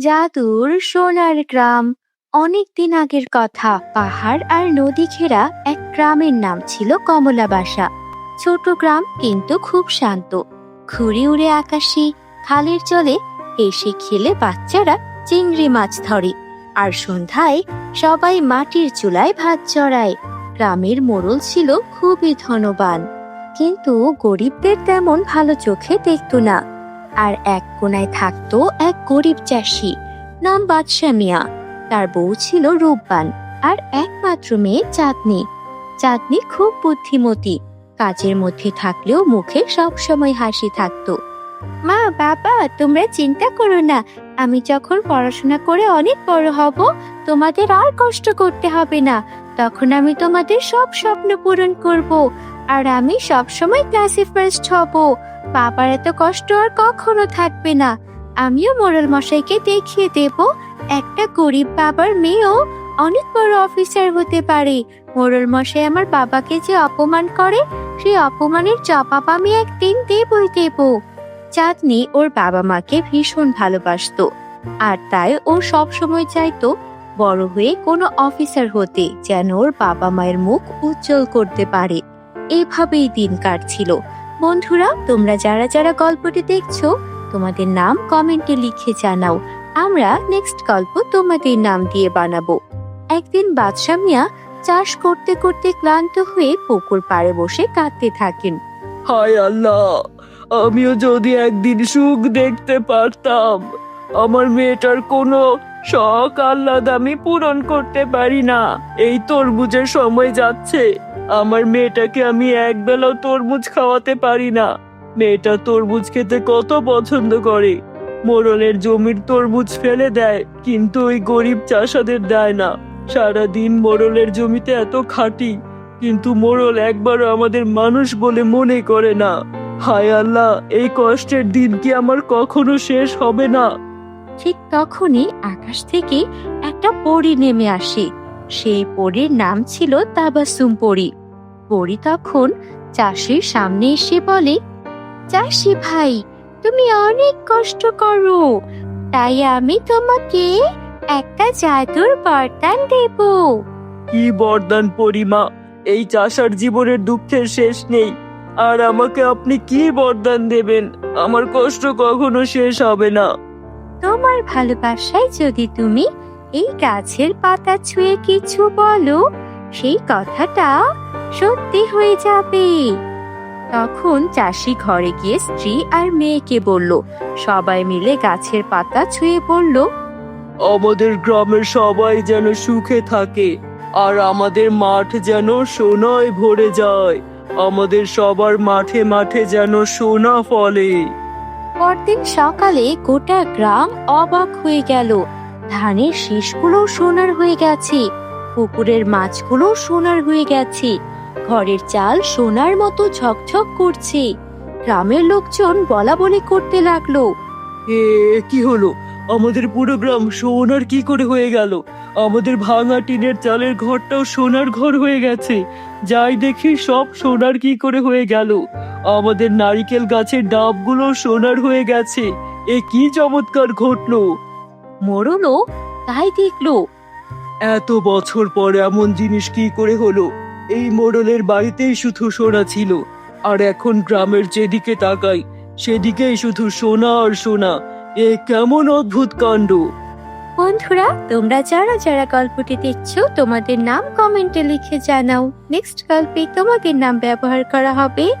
জাদুর সোনার গ্রাম। অনেক দিন আগের কথা। পাহাড় আর নদী ঘেরা এক গ্রামের নাম ছিল কমলাবাসা। ছোট গ্রাম কিন্তু খুব শান্ত। ঘুরে উড়ে আকাশে, খালের জলে এসে খেলে বাচ্চারা চিংড়ি মাছ ধরে। আর সন্ধ্যায় সবাই মাটির চুলায় ভাত চড়ায়। গ্রামের মোড়ল ছিল খুবই ধনবান। কিন্তু গরিবদের তেমন ভালো চোখে দেখতো না। আর এক কোনায় থাকতো এক গরিব চাষি, নাম বাদশা মিয়া। তার বউ ছিল রূপবান আর একমাত্র মেয়ে চাঁদনি। চাঁদনি খুব বুদ্ধিমতী, কাজের মধ্যে থাকলেও মুখে সবসময় হাসি থাকতো। মা, বাবা, তোমরা চিন্তা করো না, আমি যখন পড়াশোনা করে অনেক বড় হব, তোমাদের আর কষ্ট করতে হবে না। তখন আমি তোমাদের সব স্বপ্ন পূরণ করব। আর আমি সবসময় ক্লাসে ফার্স্ট হব। বাবার এত কষ্ট আর কখনো থাকবে না। আমিও মোড়ল মশাইকে দেখিয়ে দেব। একটা গরিব বাবার মেয়েও অনেক বড় অফিসার হতে পারে। মোড়ল মশাই আমার বাবাকে যে অপমান করে, সেই অপমানের জবাব আমি একদিন দেবই দেব। চাঁদনি ওর বাবা মাকে ভীষণ ভালোবাসতো। আর তাই ও সব সময় চাইতো বড় হয়ে কোনো অফিসার হতে, যেন ওর বাবা মায়ের মুখ উজ্জ্বল করতে পারে। এভাবেই দিন কাটছিল। বন্ধুরা, তোমরা যারা যারা গল্পটি দেখছ, তোমাদের নাম কমেন্টে লিখে জানাও। আমরা নেক্সট গল্প তোমাদের নাম দিয়ে বানাবো। একদিন বাদশা মিয়া চাষ করতে করতে ক্লান্ত হয়ে পুকুর পাড়ে বসে কাঁদতে থাকেন। হায় আল্লাহ, আমিও যদি একদিন সুখ দেখতে পারতাম, আমার মেয়েটার কোনো শখ আহ্লাদ আমি পূরণ করতে পারি না। এই তরমুজের সময় যাচ্ছে। আমার মেয়েটাকে আমি একবেলাও তরমুজ খাওয়াতে পারি না। মেয়েটা তরমুজ খেতে কত পছন্দ করে। মোড়লের জমির তরমুজ ফেলে দেয়, কিন্তু ওই গরিব চাষাদের দেয় না। সারাদিন মোড়লের জমিতে এত খাটি, কিন্তু মোড়ল একবারও আমাদের মানুষ বলে মনে করে না। হায় আল্লাহ, এই কষ্টের দিন কি আমার কখনো শেষ হবে না? ঠিক তখনই আকাশ থেকে একটা পরী নেমে আসে। সেই পরীর নাম ছিল তাবাসুম পরী। পরী তখন চাষির সামনে এসে বলে চাষি ভাই তুমি অনেক কষ্ট করো। তাই আমি তোমাকে একটা জাদুর বরদান দেব। কি বরদান পরিমা এই চাষার জীবনের দুঃখের শেষ নেই। আর আমাকে আপনি কি বরদান দেবেন? আমার কষ্ট কখনো শেষ হবে না। তোমার ভালোবাসায় যদি তুমি এই গাছের পাতা ছুঁয়ে কিছু বলো সেই কথাটা সত্যি হয়ে যাবে। তখন চাষি ঘরে গিয়ে স্ত্রী আর মেয়েকে বলল সবাই মিলে গাছের পাতা ছুঁয়ে বলল আমাদের গ্রামের সবাই যেন সুখে থাকে আর আমাদের মাঠ যেন সোনায় ভরে যায়। আমাদের সবার মাঠে মাঠে যেন সোনা ফলে। পরদিন সকালে গোটা গ্রাম অবাক হয়ে গেল। ধানের শীষগুলো সোনার হয়ে গেছে পুকুরের মাছগুলো সোনার হয়ে গেছে। ঘরের চাল সোনার মতো ঝকঝক করছে। গ্রামের লোকজন বলা বলি করতে লাগল এ কি হলো? আমাদের পুরো গ্রাম সোনার কি করে হয়ে গেল? আমাদের ভাঙা টিনের চালের ঘরটাও সোনার ঘর হয়ে গেছে। যাই দেখি সব সোনার কি করে হয়ে গেল। আমাদের নারিকেল গাছের ডাবগুলো সোনার হয়ে গেছে। এ কি চমৎকার ঘটলো! মোড়লও তাই দেখল। এত বছর পর এমন জিনিস কি করে হলো? এই মোড়লের বাড়িতেই শুধু সোনা ছিল। আর এখন গ্রামের যেদিকে তাকাই, সেদিকেই শুধু সোনা আর সোনা। এ কেমন অদ্ভুত কাণ্ড! বন্ধুরা, তোমরা যারা যারা গল্পটি দেখছ, তোমাদের নাম কমেন্টে লিখে জানাও। নেক্সট গল্পে তোমাদের নাম ব্যবহার করা হবে,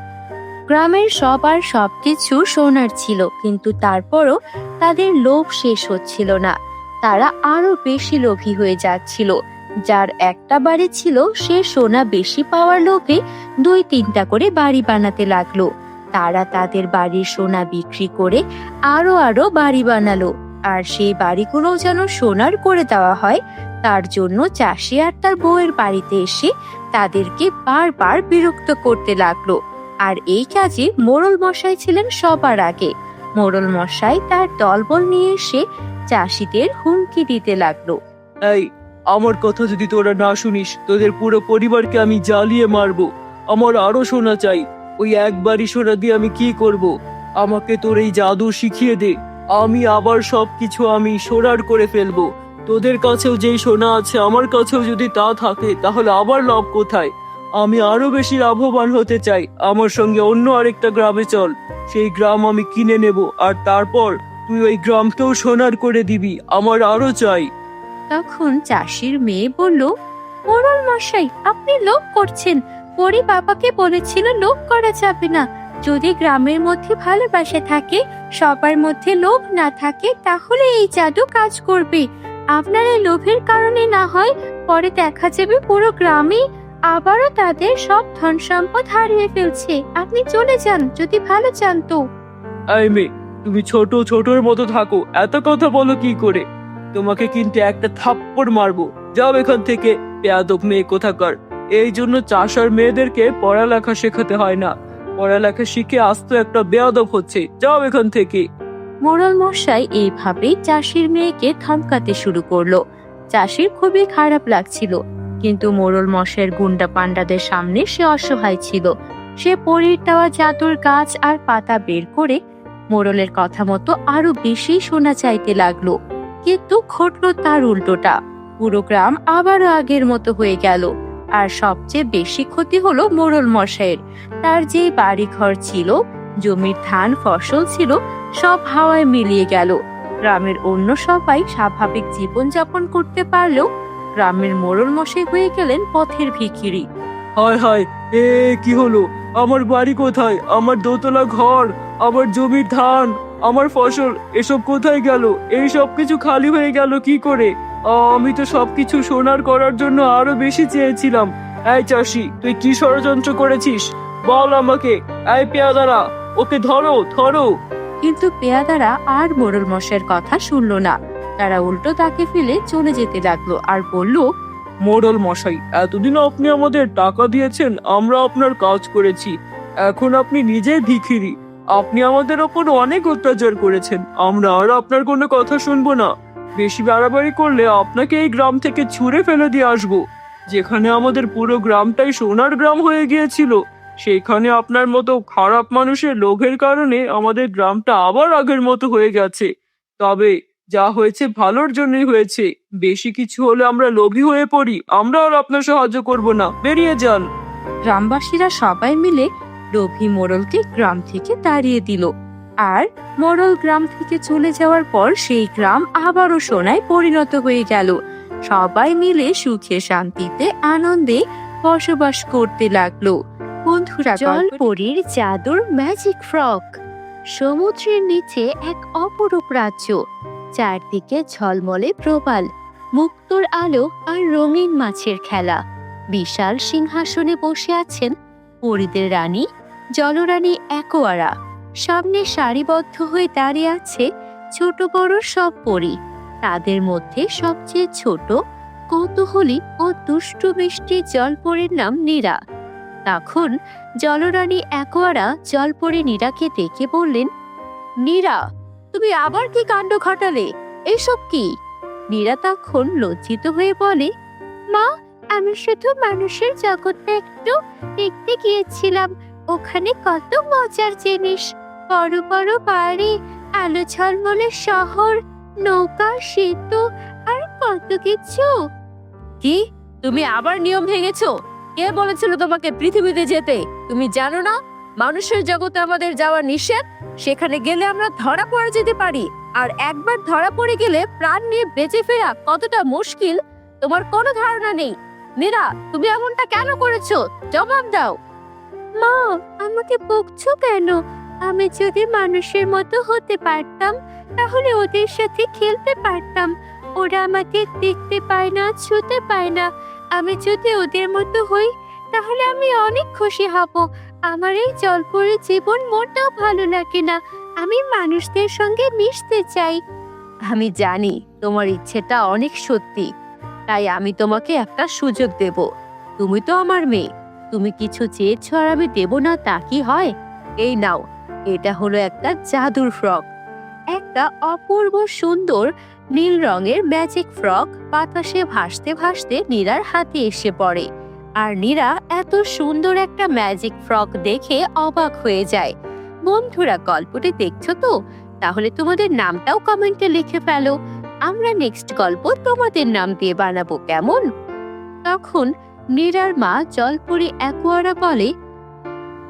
গ্রামের সবার সবকিছু সোনার ছিল, কিন্তু তারপরও তাদের লোভ শেষ হচ্ছিল না। তারা আরও বেশি লোভী হয়ে যাচ্ছিল। যার একটা বাড়ি ছিল, সে সোনা বেশি পাওয়ার লোভে দুই তিনটা করে বাড়ি বানাতে লাগল। তারা তাদের বাড়ির সোনা বিক্রি করে আরও আরও বাড়ি বানালো। আর সেই বাড়িগুলো যেন সোনার করে দেওয়া হয়, তার জন্য চাষি আর তার বউয়ের বাড়িতে এসে তাদেরকে বারবার বিরক্ত করতে লাগল। আর এই কাজে মোড়ল মশাই ছিলেন সবার আগে। মোড়ল মশাই তার দলবল নিয়ে এসে চাষিদের হুমকি দিতে লাগল। এই আমার কথা যদি তোরা না শুনিস, তোদের পুরো পরিবারকে আমি জ্বালিয়ে মারবো। আমার আরও সোনা চাই। ওই একবারই সোনা দিয়ে আমি কি করব? আমাকে তোর এই জাদু শিখিয়ে দে। আমি আবার সব কিছু আমি সোনার করে ফেলব। তোদের কাছেও যেই সোনা আছে, আমার কাছেও যদি তা থাকে, তাহলে আবার লাভ কোথায়? আমি আরও বেশি লাভবান হতে চাই। আমার সঙ্গে অন্য আরেকটা গ্রামে চল। সেই গ্রাম আমি কিনে নেব, আর তারপর তুই ওই গ্রামকেও সোনার করে দিবি। আমার আরও চাই। তখন চাষির মেয়ে বলল মোড়ল মশাই, আপনি লোভ করছেন। পরি বাবাকে বলেছিল লোভ করা যাবে না। যদি গ্রামের মধ্যে ভালোবাসা থাকে, সবার মধ্যে লোভ না থাকে, তাহলে এই জাদু কাজ করবে। আপনার এই লোভের কারণে না হয়, পরে দেখা যাবে পুরো গ্রামে আবারও তাদের সব ধন সম্পদ হারিয়ে ফেলছে। আপনি চলে যান, যদি ভালো চান তো এই মেয়ে, তুমি ছোট ছোটর মতো থাকো। এত কথা বলো কি করে? তোমাকে কিন্তু একটা থাপ্পড় মারবো। যাও এখান থেকে। পেয়াদব মেয়ে কোথাকার? এই জন্য চাষার মেয়েদেরকে পড়ালেখা শেখাতে হয় না। পড়ালেখা শিখে আস্ত একটা বেয়াদব হচ্ছে। যাও এখান থেকে। মোড়ল মশাই এইভাবেই চাষির মেয়েকে থামকাতে শুরু করল। চাষির খুবই খারাপ লাগছিল, কিন্তু মোড়ল মশাইয়ের গুন্ডা পান্ডাদের সামনে সে অসহায় ছিল। সে পরীর দেওয়া জাদুর গাছ আর পাতা বের করে মোড়লের কথা মতো আরও বেশি শোনা চাইতে লাগল। কিন্তু ঘটলো তার উল্টোটা। পুরো গ্রাম আবারও আগের মতো হয়ে গেল। আর সবচেয়ে বেশি ক্ষতি হলো মোড়ল মশাইয়ের। তার যে বাড়ি ঘর ছিল, জমির ধান ফসল ছিল, সব হাওয়ায় মিলিয়ে গেল। গ্রামের অন্য সবাই স্বাভাবিক জীবন যাপন করতে পারলেও গ্রামের মোড়ল মশাই হয়ে গেলেন পথের ভিখিরি। হয় হয়, এ কি হলো? আমার বাড়ি কোথায়? আমার দোতলা ঘর, আমার জমির ধান। আমার ফসল এসব কোথায় গেল? এই সব কিছু খালি হয়ে গেল কি করে? আমি তো সবকিছু সোনার করার জন্য আরও বেশি চেয়েছিলাম। এই চাষি তুই কি ষড়যন্ত্র করেছিস? বল আমাকে। এই পেয়াদারা ওকে ধরো ধরো। কিন্তু পেয়াদারা আর মোড়ল মশাইয়ের কথা শুনলো না। তারা উল্টো তাকে ফেলে চলে যেতে লাগল আর বলল মোড়ল মশাই এতদিন আপনি আমাদের টাকা দিয়েছেন আমরা আপনার কাজ করেছি। এখন আপনি নিজে ভিখিরি। আপনি আমাদের ওপর অনেক অত্যাচার করেছেন। আমরা আর আপনার কোনো কথা শুনব না। বেশি বাড়াবাড়ি করলে আপনাকে এই গ্রাম থেকে ছুঁড়ে ফেলে দিয়ে আসব। যেখানে আমাদের পুরো গ্রামটাই সোনার গ্রাম হয়ে গিয়েছিল। সেখানে আপনার মতো খারাপ মানুষের লোভের কারণে আমাদের গ্রামটা আবার আগের মতো হয়ে গেছে। তবে যা হয়েছে ভালোর জন্যই হয়েছে। বেশি কিছু হলে আমরা লোভী হয়ে পড়ি। আমরা আর আপনার সাহায্য করব না। বেরিয়ে যান। গ্রামবাসীরা সবাই মিলে লোভী মোড়লকে গ্রাম থেকে তাড়িয়ে দিল। আর মোড়ল গ্রাম থেকে চলে যাওয়ার পর সেই গ্রাম আবারও সোনায় পরিণত হয়ে গেল। সবাই মিলে সুখে শান্তিতে, আনন্দে বসবাস করতে লাগল। বন্ধুরা জলপরীর জাদুর ম্যাজিক ফ্রক সমুদ্রের নিচে এক অপরূপ রাজ্য। চারদিকে ঝলমলে প্রবাল, মুক্তোর আলো আর রঙিন মাছের খেলা। বিশাল সিংহাসনে বসে আছেন পরিদের রানী জলরানী একোয়ারা। সামনে সারিবদ্ধ হয়ে দাঁড়িয়ে আছে ছোট বড় সব পরী। তাদের মধ্যে সবচেয়ে ছোট, কৌতূহলী ও দুষ্টু মিষ্টি জলপরীর নাম নীরা। তখন জলরানী একোয়ারা জলপরী নীরাকে দেখে বললেন, নীরা, তুমি আবার কি কাণ্ড ঘটালে? এসব কি? নীরা তখন লজ্জিত হয়ে বলে, মা, আমি শুধু মানুষের জগৎটা একটু দেখতে গিয়েছিলাম। ওখানে কত মজার জিনিস। বড় বড় বাড়ি, আলো ঝলমলে শহর, নৌকা, সেতু আর কত কিছু। কি? তুমি আবার নিয়ম ভেঙেছো? কে বলেছিল তোমাকে পৃথিবীতে যেতে? তুমি জানো না? মানুষের জগতে আমাদের যাওয়া নিষেধ। সেখানে গেলে আমরা ধরা পড়ে যেতে পারি। আর একবার ধরা পড়ে গেলে প্রাণ নিয়ে বেঁচে ফেরা কতটা মুশকিল, তোমার কোনো ধারণা নেই। মীরা, তুমি এমনটা কেন করেছ? জবাব দাও। মা, আমাকে বকছো কেন? আমি যদি মানুষের মতো হতে পারতাম, তাহলে ওদের সাথে খেলতে পারতাম। ওরা আমাকে দেখতে পায় না, ছুতে পায় না। আমি যদি ওদের মতো হই, তাহলে আমি অনেক খুশি হব। আমার এই জলপরি জীবন মোটেও ভালো লাগে না। আমি মানুষদের সঙ্গে মিশতে চাই। আমি জানি তোমার ইচ্ছেটা অনেক সত্যি। তাই আমি তোমাকে একটা সুযোগ দেব। তুমি তো আমার মেয়ে। তুমি কিছু চেয়েছো আর আমি দেব না তা কি হয়? এই নাও, এটা হলো একটা জাদুর ফ্রক। একটা অপূর্ব সুন্দর নীল রঙের ম্যাজিক ফ্রক বাতাসে ভাসতে ভাসতে নীরার হাতে এসে পড়ে। আর নীরা এত সুন্দর একটা ম্যাজিক ফ্রক দেখে অবাক হয়ে যায়। বন্ধুরা, গল্পটি দেখছ তো? তাহলে তোমাদের নামটাও কমেন্টে লিখে ফেলো। আমরা নেক্সট গল্প তোমাদের নাম দিয়ে বানাবো, কেমন? তখন নীরার মা জলপুরি অ্যাকোয়ারা বলে,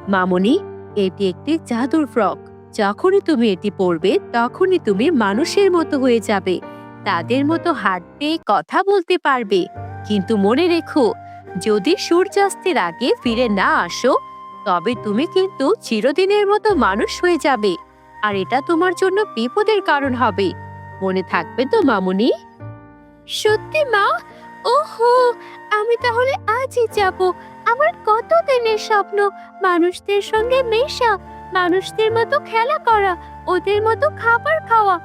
মামনি, এটি একটি জাদুর ফ্রক। যখনই তুমি এটি পরবে, তখনই তুমি মানুষের মতো হয়ে যাবে। তাদের মতো হাঁটতে, কথা বলতে পারবে। কিন্তু মনে রেখো, যদি সূর্যাস্তের আগে ফিরে না আসো, তবে তুমি কিন্তু চিরদিনের মতো মানুষ হয়ে যাবে। আর এটা তোমার জন্য বিপদের কারণ হবে। মনে থাকবে তো, মামুনি? সত্যি মা? ওহো! আমি তাহলে আজই যাব। আমার কত দিনের স্বপ্ন? মানুষদের সঙ্গে মেশা, মানুষদের মতো খেলা করা, ওদের মতো খাবার খাওয়া।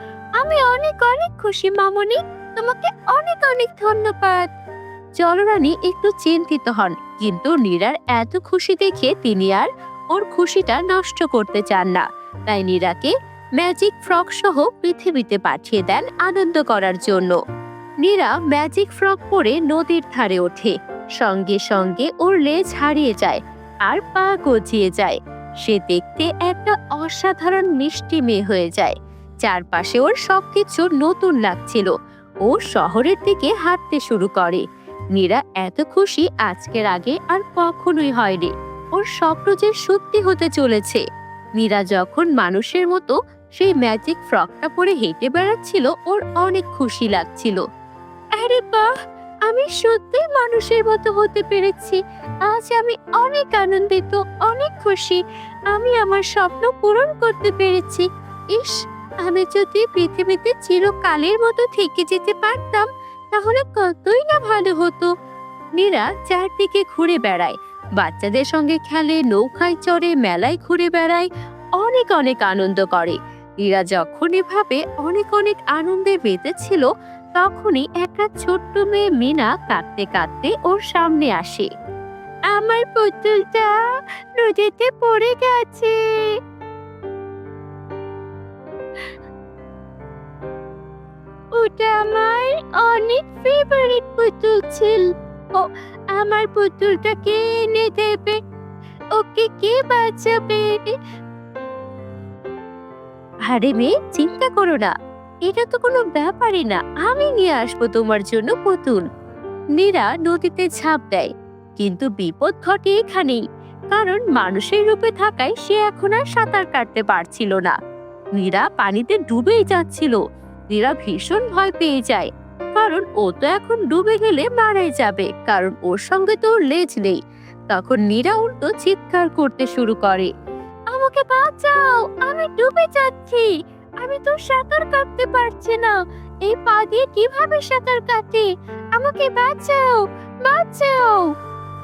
আমি অনেক অনেক খুশি মামনি। তোমাকে অনেক অনেক ধন্যবাদ। জলরানী একটু চিন্তিত হন, কিন্তু নীরার এত খুশি দেখে তিনি আর ওর খুশিটা নষ্ট করতে চান না। তাই নীরাকে ম্যাজিক ফ্রক সহ পৃথিবীতে পাঠিয়ে দেন আনন্দ করার জন্য। নীরা ম্যাজিক ফ্রক পরে নদীর ধারে ওঠে। সঙ্গে সঙ্গে ওর লেজ হারিয়ে যায় আর পা গজিয়ে যায়। সে দেখতে একটা অসাধারণ মিষ্টি মেয়ে হয়ে যায়। চারপাশে ওর সবকিছু নতুন লাগছিল। ও শহরের দিকে হাঁটতে শুরু করে। নীরা এত খুশি আজকের আগে আর কখনোই হয়নি। ওর স্বপ্ন যে সত্যি হতে চলেছে। নীরা যখন মানুষের মতো সেই ম্যাজিক ফ্রকটা পরে হেঁটে বেড়াচ্ছিল, ওর অনেক খুশি লাগছিল। আরে বাহ, আমি সত্যি মানুষের মতো হতে পেরেছি। আজ আমি অনেক আনন্দিত, অনেক খুশি। আমি আমার স্বপ্ন পূরণ করতে পেরেছি। ইস, আমি যদি পৃথিবীতে চিরকালের মতো থেকে যেতে পারতাম, তাহলে কতই না ভালো হতো। নীরা চারদিকে ঘুরে বেড়ায়, বাচ্চাদের সঙ্গে খেলে, নৌকায় চড়ে, মেলায় ঘুরে বেড়ায়, অনেক অনেক আনন্দ করে। নীরা যখন এভাবে অনেক অনেক আনন্দে মেতেছিল তখনই একটা ছোট্ট মেয়ে মিনা কাঁদতে কাঁদতে ওর সামনে আসে। আমার পুতুলটা নদীতে পড়ে গেছে। ওটা আমার অনেক ফেভারিট পুতুল ছিল। ও, আমার পুতুলটা কে এনে দেবে? ওকে কে বাঁচাবে? আরে মেয়ে, চিন্তা করো না। এটা তো কোনো ব্যাপারই না। আমি নিয়ে আসব তোমার জন্য পুতুল। নীরা নদীতে ঝাঁপ দেয়, কিন্তু বিপদ ঘটে এখানেই, কারণ মানুষের রূপে থাকায় সে এখন আর সাঁতার কাটতে পারছিল না। নীরা পানিতে ডুবেই যাচ্ছিল। নীরা ভীষণ ভয় পেয়ে যায়, কারণ ও তো এখন ডুবে গেলে মারাই যাবে, কারণ ওর সঙ্গে তো লেজ নেই। তখন নীরা উল্টো চিৎকার করতে শুরু করে, আমাকে বাঁচাও, আমি ডুবে যাচ্ছি। আমি তো সাঁতার কাটতে পারছি না। এই পা দিয়ে কীভাবে সাঁতার কাটে? আমাকে বাঁচাও বাঁচাও।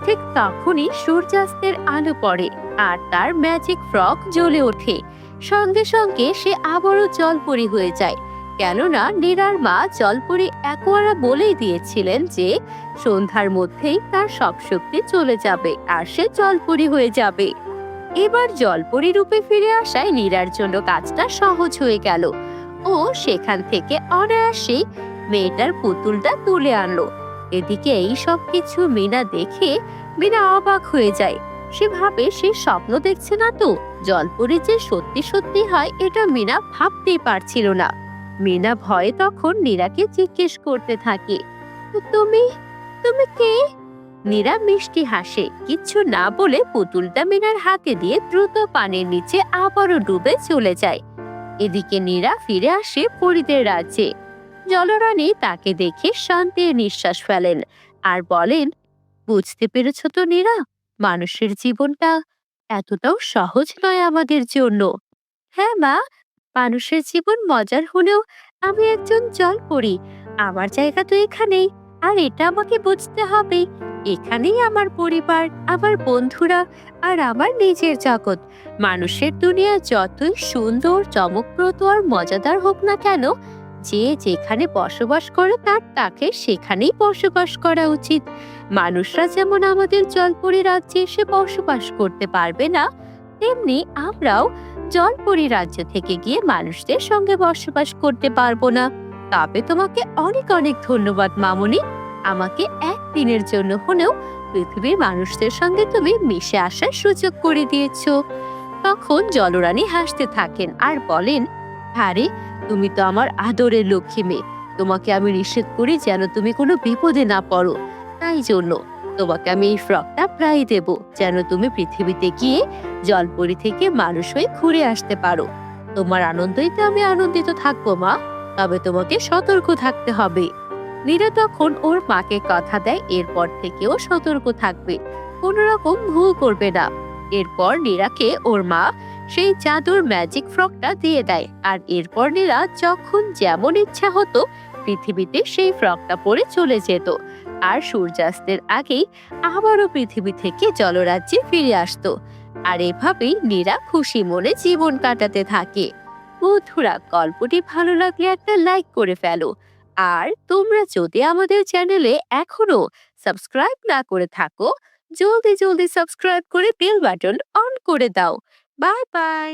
ঠিক তখনই সূর্যাস্তের আলো পড়ে আর তার ম্যাজিক ফ্রক জ্বলে ওঠে। সঙ্গে সঙ্গে সে আবারও জলপরি হয়ে যায়। কেননা নীরার মা জলপরি একোয়ারা বলেই দিয়েছিলেন যে, সন্ধ্যার মধ্যেই তার সব শক্তি চলে যাবে আর সে জলপরি হয়ে যাবে। এবার জলপরি রূপে ফিরে আসায় নীরার জন্য কাজটা সহজ হয়ে গেল। ও সেখান থেকে অনায়াসেই মেয়েটার পুতুলটা তুলে আনলো। এদিকে এই সব কিছু মিনা দেখে মিনা অবাক হয়ে যায়। সে ভাবে, সে স্বপ্ন দেখছে না তো? জলপরি যে সত্যি সত্যি হয়, এটা মিনা ভাবতেই পারছিল না। মিনা ভয়ে তখন নীরাকে জিজ্ঞেস করতে থাকে তুমি তুমি কে? নীরা মিষ্টি হাসে। কিচ্ছু না বলে পুতুলটা মিনার হাতে দিয়ে দ্রুত পানির নিচে আবারও ডুবে চলে যায়। এদিকে নীরা ফিরে আসে পরিদের রাজ্যে। জলরানী তাকে দেখে শান্তির নিঃশ্বাস ফেলেন আর বলেন, বুঝতে পেরেছ তো নীরা মানুষের জীবনটা এতটাও সহজ নয় আমাদের জন্য। হ্যাঁ মা, মানুষের জীবন মজার হলেও আমি একজন জল পড়ি আমার জায়গা তো এখানেই। আর এটা আমাকে বুঝতে হবে। এখানেই আমার পরিবার, আমার বন্ধুরা আর আমার নিজের জগৎ। মানুষের দুনিয়া যতই সুন্দর, চমকপ্রদ আর মজাদার হোক না কেন, যে যেখানে বসবাস করে তার তাকে সেখানেই বসবাস করা উচিত। মানুষরা যেমন আমাদের জলপরি রাজ্যে এসে বসবাস করতে পারবে না, তেমনি আমরাও জলপরি রাজ্য থেকে গিয়ে মানুষদের সঙ্গে বসবাস করতে পারব না। তবে তোমাকে অনেক অনেক ধন্যবাদ, মামুনি। আমাকে একদিনের জন্য হলেও পৃথিবীর মানুষদের সঙ্গে তুমি মিশে আসার সুযোগ করে দিয়েছ। তখন জলরানী হাসতে থাকেন আর বলেন, আরে, তুমি তো আমার আদরের লক্ষ্মী মেয়ে। তোমাকে আমি নিষেধ করি যেন তুমি কোনো বিপদে না পড়ো। তাই জন্য তোমাকে আমি এই ফ্রকটা প্রায় দেব, যেন তুমি পৃথিবীতে গিয়ে জলপরি থেকে মানুষ হয়ে ঘুরে আসতে পারো। তোমার আনন্দই তো আমি আনন্দিত থাকব, মা। তবে তোমাকে সতর্ক থাকতে হবে। নীরা তখন ওর মাকে কথা দেয়, এরপর থেকেও সতর্ক থাকবে। কোনো রকম ভুল করবে না। এরপর নীরাকে ওর মা সেই জাদুর ম্যাজিক ফ্রকটা দিয়ে দেয়। আর এরপর নীরা যখন যেমন ইচ্ছা হতো, পৃথিবীতে সেই ফ্রকটা পরে চলে যেত। আর সূর্যাস্তের আগেই আবারও পৃথিবী থেকে জলরাজ্যে ফিরে আসতো। আর এভাবেই নীরা খুশি মনে জীবন কাটাতে থাকে। বন্ধুরা, গল্পটি ভালো লাগলে একটা লাইক করে ফেলো। আর তোমরা যদি আমাদের চ্যানেলে এখনও সাবস্ক্রাইব না করে থাকো, জলদি জলদি সাবস্ক্রাইব করে বেল বাটন অন করে দাও। Bye bye